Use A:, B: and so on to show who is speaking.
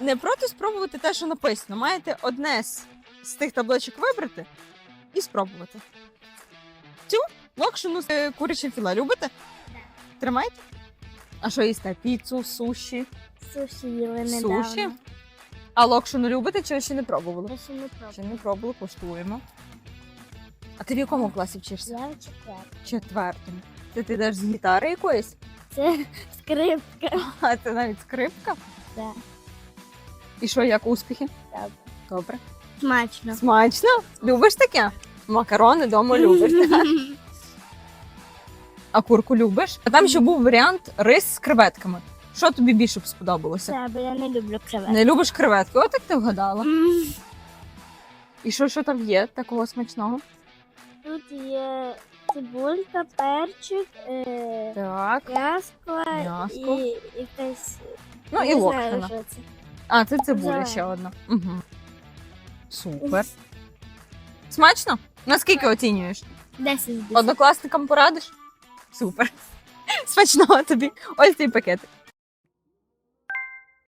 A: не проти спробувати те, що написано. Маєте одне з, з тих табличок вибрати і спробувати. Цю локшину з е, курячим філе любите? Тримайте. А що їсте? Піцу, суші,
B: Суші їли недавно.
A: суші. А локшину любите чи ще не пробували?
B: Я ще не пробувала.
A: Ще не пробували, коштуємо. А ти в якому класі вчишся?
B: Я в четвер.
A: Четвертому. Ти, ти йдеш з гітари якоїсь?
B: Це скрипка.
A: А це навіть скрипка?
B: Да.
A: І що, як успіхи?
B: Добре.
A: Добре.
B: Смачно.
A: Смачно. Любиш таке? Макарони вдома любиш. так? А курку любиш? А там ще був варіант рис з креветками. Що тобі більше б сподобалося?
B: Це, бо я не люблю креветки.
A: Не любиш креветки? От як ти вгадала. І що, що там є такого смачного?
B: Тут є цибулька, перчик, е,
A: Так.
B: м'яско
A: М'яско.
B: і якась.
A: Ну і
B: не
A: А, це цибуля
B: Зелена.
A: ще одна. Угу. Супер. Смачно? Наскільки оцінюєш?
B: Десять з.
A: Однокласникам порадиш? Супер. Смачного тобі. Ось твій пакетик.